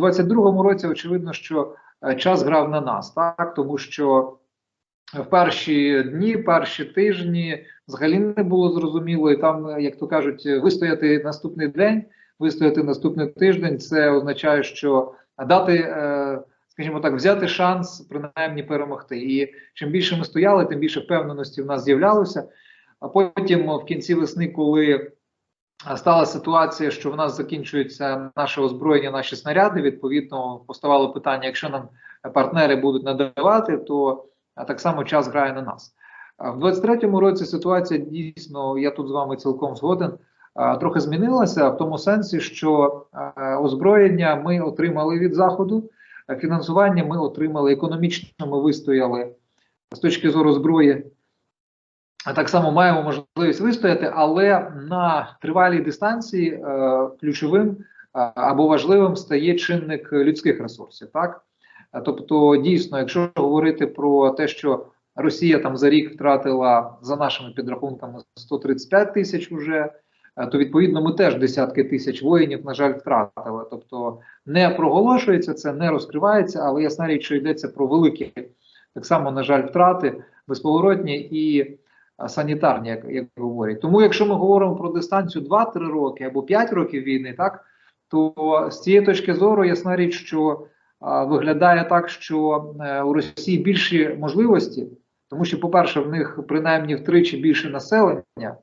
22-му році очевидно, що е, час грав на нас, так тому що в перші дні, перші тижні взагалі не було зрозуміло, і там, е, як то кажуть, вистояти наступний день, вистояти наступний тиждень, це означає, що дати, е, скажімо так, взяти шанс принаймні перемогти. І чим більше ми стояли, тим більше впевненості в нас з'являлося. А потім в кінці весни, коли стала ситуація, що в нас закінчується наше озброєння, наші снаряди. Відповідно, поставало питання: якщо нам партнери будуть надавати, то так само час грає на нас. В 23-му році ситуація дійсно, я тут з вами цілком згоден. Трохи змінилася в тому сенсі, що озброєння ми отримали від заходу, фінансування ми отримали економічно. Ми вистояли з точки зору зброї так само маємо можливість вистояти, але на тривалій дистанції е, ключовим е, або важливим стає чинник людських ресурсів. Так, Е, тобто, дійсно, якщо говорити про те, що Росія там за рік втратила за нашими підрахунками 135 тисяч уже. То відповідно ми теж десятки тисяч воїнів, на жаль, втратили. Тобто не проголошується це, не розкривається, але ясна річ, що йдеться про великі, так само, на жаль, втрати безповоротні і санітарні, як, як говорять. Тому, якщо ми говоримо про дистанцію 2-3 роки або 5 років війни, так то з цієї точки зору ясна річ, що а, виглядає так, що е, у Росії більші можливості, тому що, по-перше, в них принаймні втричі більше населення,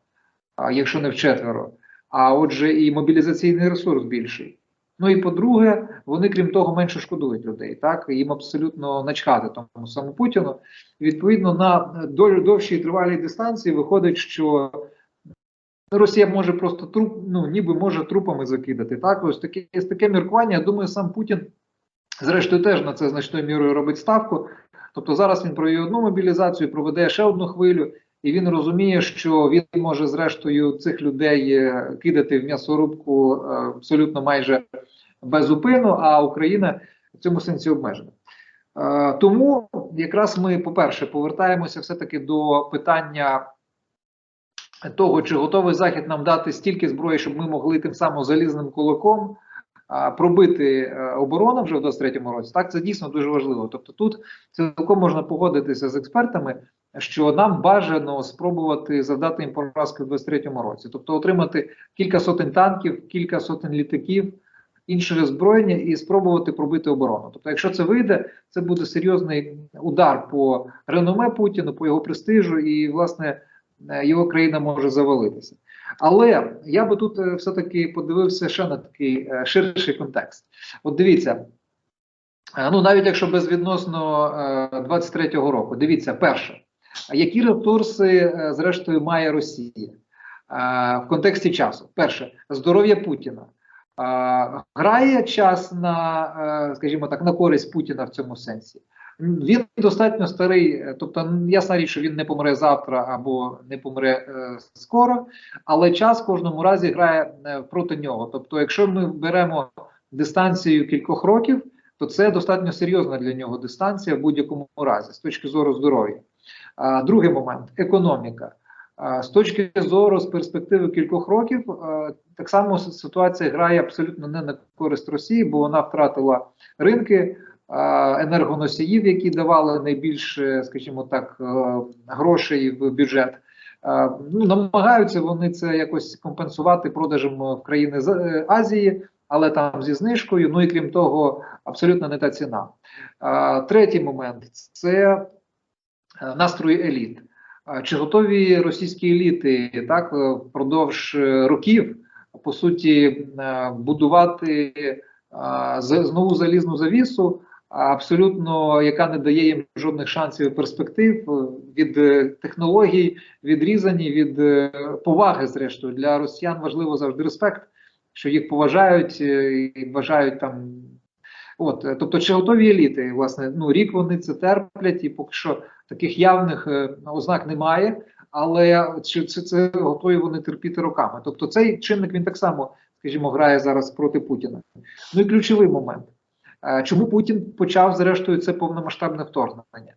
а, якщо не вчетверо, а отже, і мобілізаційний ресурс більший. Ну і по-друге, вони, крім того, менше шкодують людей. Так їм абсолютно начхати тому самому Путіну. Відповідно, на долю довшій тривалій дистанції виходить, що Росія може просто труп, ну ніби може трупами закидати. Так, ось таке з таке міркування. Я думаю, сам Путін, зрештою, теж на це значною мірою робить ставку. Тобто зараз він провів одну мобілізацію, проведе ще одну хвилю, і він розуміє, що він може зрештою цих людей е, кидати в м'ясорубку е, абсолютно майже без зупину, а Україна в цьому сенсі обмежена. Е, Тому якраз ми, по-перше, повертаємося все-таки до питання того, чи готовий Захід нам дати стільки зброї, щоб ми могли тим самим залізним кулаком пробити оборону вже в 23-му році. Так, це дійсно дуже важливо. Тобто, тут цілком можна погодитися з експертами, що нам бажано спробувати завдати їм поразки в 23-му році, тобто отримати кілька сотень танків, кілька сотень літаків. Інше озброєння і спробувати пробити оборону. Тобто, якщо це вийде, це буде серйозний удар по реноме Путіну, по його престижу, і власне його країна може завалитися. Але я би тут е, все-таки подивився ще на такий е, ширший контекст. От дивіться, е, ну навіть якщо безвідносно е, 23-го року, дивіться, перше, які ресурси, е, зрештою, має Росія е, в контексті часу? Перше, здоров'я Путіна. Е, Грає час на, скажімо так, на користь Путіна в цьому сенсі. Він достатньо старий, тобто ясна річ, що він не помре завтра або не помре е, скоро, але час в кожному разі грає проти нього. Тобто, якщо ми беремо дистанцію кількох років, то це достатньо серйозна для нього дистанція в будь-якому разі з точки зору здоров'я. Другий момент економіка. З точки зору з перспективи кількох років, так само ситуація грає абсолютно не на користь Росії, бо вона втратила ринки енергоносіїв, які давали найбільше, скажімо так, е, грошей в бюджет. Ну, намагаються вони це якось компенсувати продажем в країни з е, Азії, але там зі знижкою. Ну і крім того, абсолютно не та ціна. Третій момент це настрої еліт. Чи готові російські еліти так е, впродовж е, років по суті е, будувати е, знову залізну завісу, абсолютно яка не дає їм жодних шансів і перспектив е, від е, технологій, відрізані від е, поваги. Зрештою для росіян важливо завжди респект, що їх поважають е, і вважають там. От, е, тобто, чи готові еліти? Власне, ну рік вони це терплять, і поки що таких явних е, ознак немає. Але чи це, це готові вони терпіти роками? Тобто, цей чинник він так само, скажімо, грає зараз проти Путіна. Ну і ключовий момент. Е, Чому Путін почав зрештою це повномасштабне вторгнення?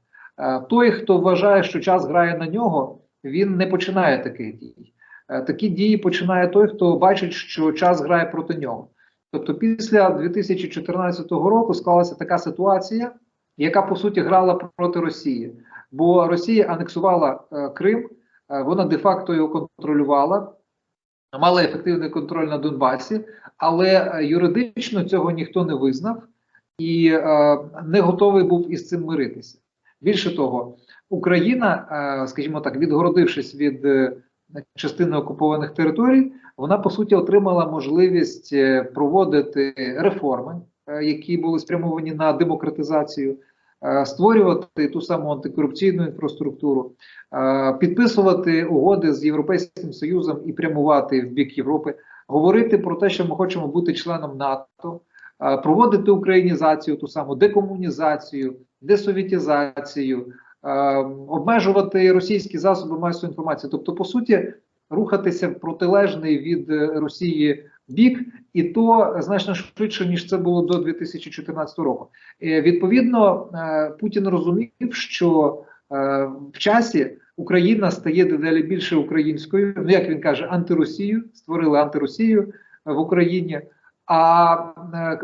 Той, хто вважає, що час грає на нього, він не починає таких дій. Такі дії починає той, хто бачить, що час грає проти нього. Тобто, після 2014 року склалася така ситуація, яка по суті грала проти Росії, бо Росія анексувала е, Крим, е, вона де-факто його контролювала, мала ефективний контроль на Донбасі, але е, юридично цього ніхто не визнав і е, не готовий був із цим миритися. Більше того, Україна, е, скажімо так, відгородившись від е, частини окупованих територій, вона по суті отримала можливість е, проводити реформи, е, які були спрямовані на демократизацію, е, створювати ту саму антикорупційну інфраструктуру, підписувати угоди з Європейським Союзом і прямувати в бік Європи, говорити про те, що ми хочемо бути членом НАТО, проводити українізацію, ту саму декомунізацію, десовітізацію, обмежувати російські засоби масової інформації, тобто, по суті, рухатися в протилежний від е, Росії бік, і то значно швидше ніж це було до 2014 року. Е, Відповідно, е, Путін розумів, що в часі Україна стає дедалі більше українською. Ну як він каже, антиросію створили антиросію в Україні. А,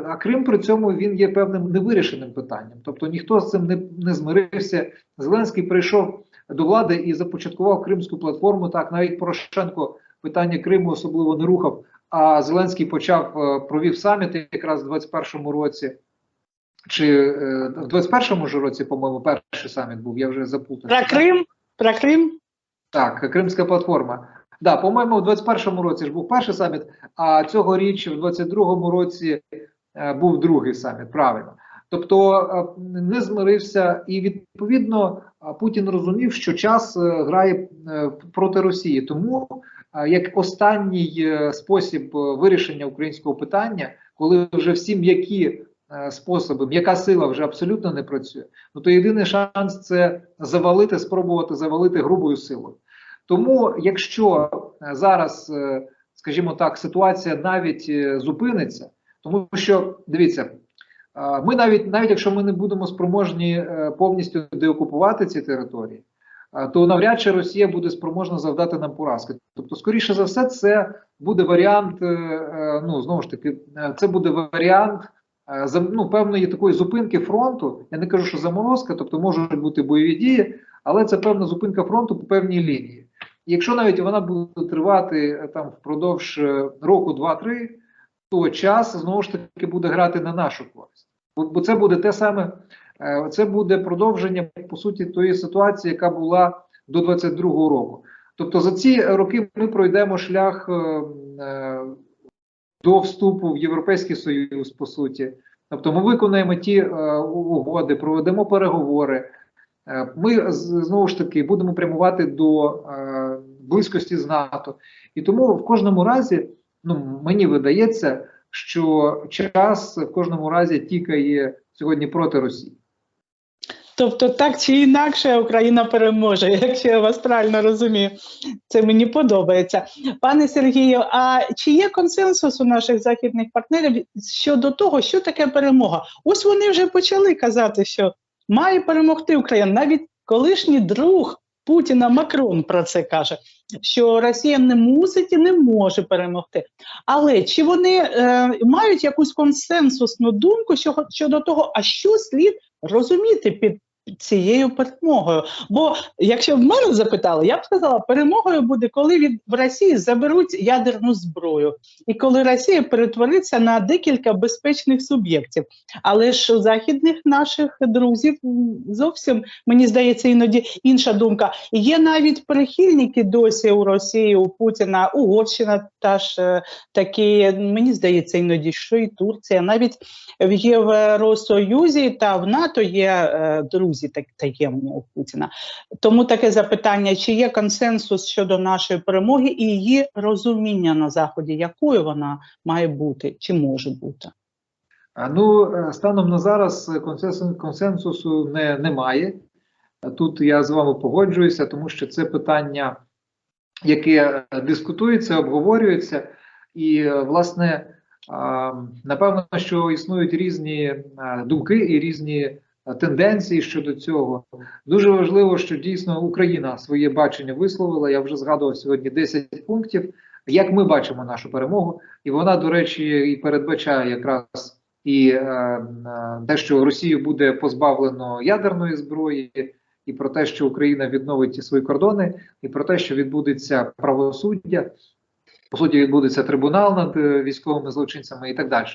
а Крим при цьому він є певним невирішеним питанням. Тобто ніхто з цим не, не змирився. Зеленський прийшов до влади і започаткував Кримську платформу. Так навіть Порошенко питання Криму особливо не рухав. А Зеленський почав е, провів саміт якраз в 21-му році. Чи е, в 21-му ж році, по-моєму, перший саміт був, я вже заплутався. Про Крим? Про Крим? Так, Кримська платформа. Да, по-моєму, в 21-му році ж був перший саміт, а цього річ в 22-му році е, був другий саміт. Правильно. Тобто е, не змирився, і відповідно е, Путін розумів, що час е, грає проти Росії. Тому як останній спосіб вирішення українського питання, коли вже всі м'які способи, м'яка сила вже абсолютно не працює, ну то єдиний шанс це завалити, спробувати завалити грубою силою. Тому, якщо зараз, скажімо так, ситуація навіть зупиниться, тому що дивіться, ми навіть навіть якщо ми не будемо спроможні е, повністю деокупувати ці території, то навряд чи Росія буде спроможна завдати нам поразки. Тобто, скоріше за все, це буде варіант. е, е, Ну знову ж таки, це буде варіант. Ну, певної такої зупинки фронту, я не кажу, що заморозка, тобто можуть бути бойові дії, але це певна зупинка фронту по певній лінії. І Якщо навіть вона буде тривати там впродовж року, два-три, то час знову ж таки буде грати на нашу користь. Бо, це буде те саме, е, це буде продовження по суті тої ситуації, яка була до 22-го року. Тобто за ці роки ми пройдемо шлях е, е, до вступу в Європейський Союз, по суті. Тобто ми виконаємо ті угоди, проведемо переговори. Ми знову ж таки будемо прямувати до близькості з НАТО, і тому в кожному разі, ну мені видається, що час в кожному разі тікає сьогодні проти Росії. Тобто, так чи інакше Україна переможе, якщо я вас правильно розумію. Це мені подобається. Пане Сергію, а чи є консенсус у наших західних партнерів щодо того, що таке перемога? Ось вони вже почали казати, що має перемогти Україна. Навіть колишній друг Путіна Макрон про це каже, що Росія не мусить і не може перемогти. Але чи вони е, мають якусь консенсусну думку щодо, того, а що слід розуміти під цією перемогою? Бо якщо б мене запитали, я б сказала, перемогою буде, коли від в Росії заберуть ядерну зброю, і коли Росія перетвориться на декілька безпечних суб'єктів. Але ж у західних наших друзів зовсім мені здається іноді інша думка. Є навіть прихильники досі у Росії, у Путіна, Угорщина та ж е, такі, мені здається, іноді що і Турція. Навіть в Євросоюзі та в НАТО є е, друзі так таємні у Путіна. Тому таке запитання: чи є консенсус щодо нашої перемоги і її розуміння на заході, якою вона має бути чи може бути? Ну, е, станом на зараз консенсусу не, немає. Тут я з вами погоджуюся, тому що це питання, яке е, дискутується, обговорюється, і, е, власне, напевно, що існують різні думки і різні тенденції щодо цього. Дуже важливо, що дійсно Україна своє бачення висловила. Я вже згадував сьогодні 10 пунктів, як ми бачимо нашу перемогу, і вона, до речі, і передбачає якраз і е, е, те, що Росію буде позбавлено ядерної зброї, і про те, що Україна відновить свої кордони, і про те, що відбудеться правосуддя, по суті, відбудеться трибунал над е, військовими злочинцями і так далі.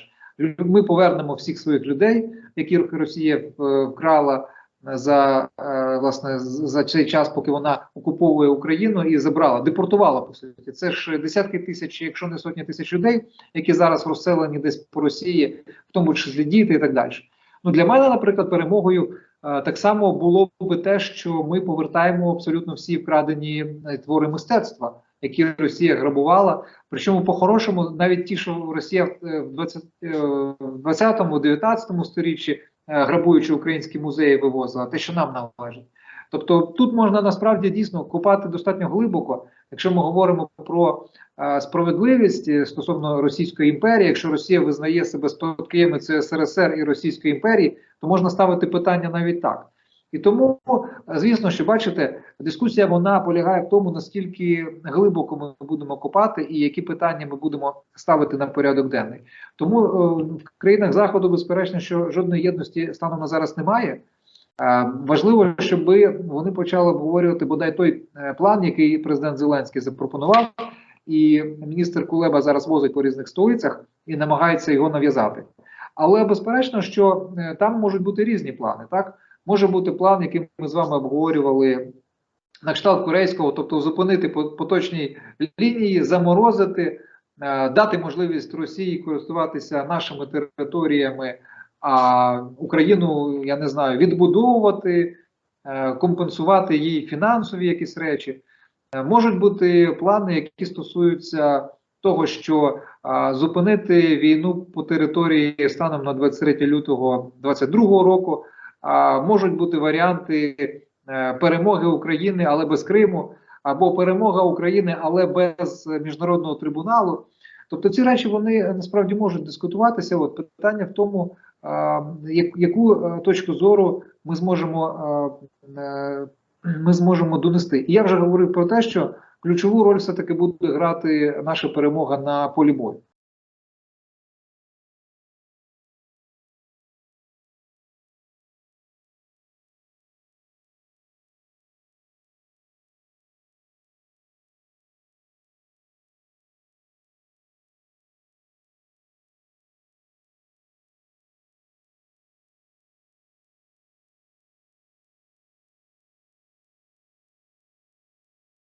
Ми повернемо всіх своїх людей, яких Росія е, вкрала за е, власне за цей час, поки вона окуповує Україну і забрала, депортувала по суті. Це ж десятки тисяч, якщо не сотні тисяч людей, які зараз розселені десь по Росії, в тому числі діти і так далі. Ну для мене, наприклад, перемогою е, так само було би те, що ми повертаємо абсолютно всі вкрадені е, твори мистецтва, які Росія грабувала. Причому по-хорошому, навіть ті, що Росія е, в 20, е, в 20-му, 19-му сторіччі е, грабуючи українські музеї вивозила, те, що нам належить. Тобто тут можна насправді дійсно копати достатньо глибоко, якщо ми говоримо про справедливість стосовно Російської імперії, якщо Росія визнає себе спадкоємицею СРСР і Російської імперії, то можна ставити питання навіть так. І тому, звісно, що бачите, дискусія вона полягає в тому, наскільки глибоко ми будемо копати і які питання ми будемо ставити на порядок денний. Тому е, в країнах заходу, безперечно, що жодної єдності станом на зараз немає. Е, Важливо, щоб вони почали обговорювати бодай той е, план, який президент Зеленський запропонував, і міністр Кулеба зараз возить по різних столицях і намагається його нав'язати. Але безперечно, що там можуть бути різні плани. Так може бути план, який ми з вами обговорювали на кшталт корейського, тобто зупинити по поточній лінії, заморозити, е, дати можливість Росії користуватися нашими територіями, а Україну, я не знаю, відбудовувати, е, компенсувати їй фінансові якісь речі. Е, Можуть бути плани, які стосуються того, що зупинити війну по території станом на 23 лютого 2022 року. А, можуть бути варіанти е, перемоги України, але без Криму, або перемога України, але без міжнародного трибуналу. Тобто ці речі вони насправді можуть дискутуватися. От питання в тому, як- яку е, точку зору ми зможемо, е, ми зможемо донести. І я вже говорив про те, що ключову роль все таки буде грати наша перемога на полі бою.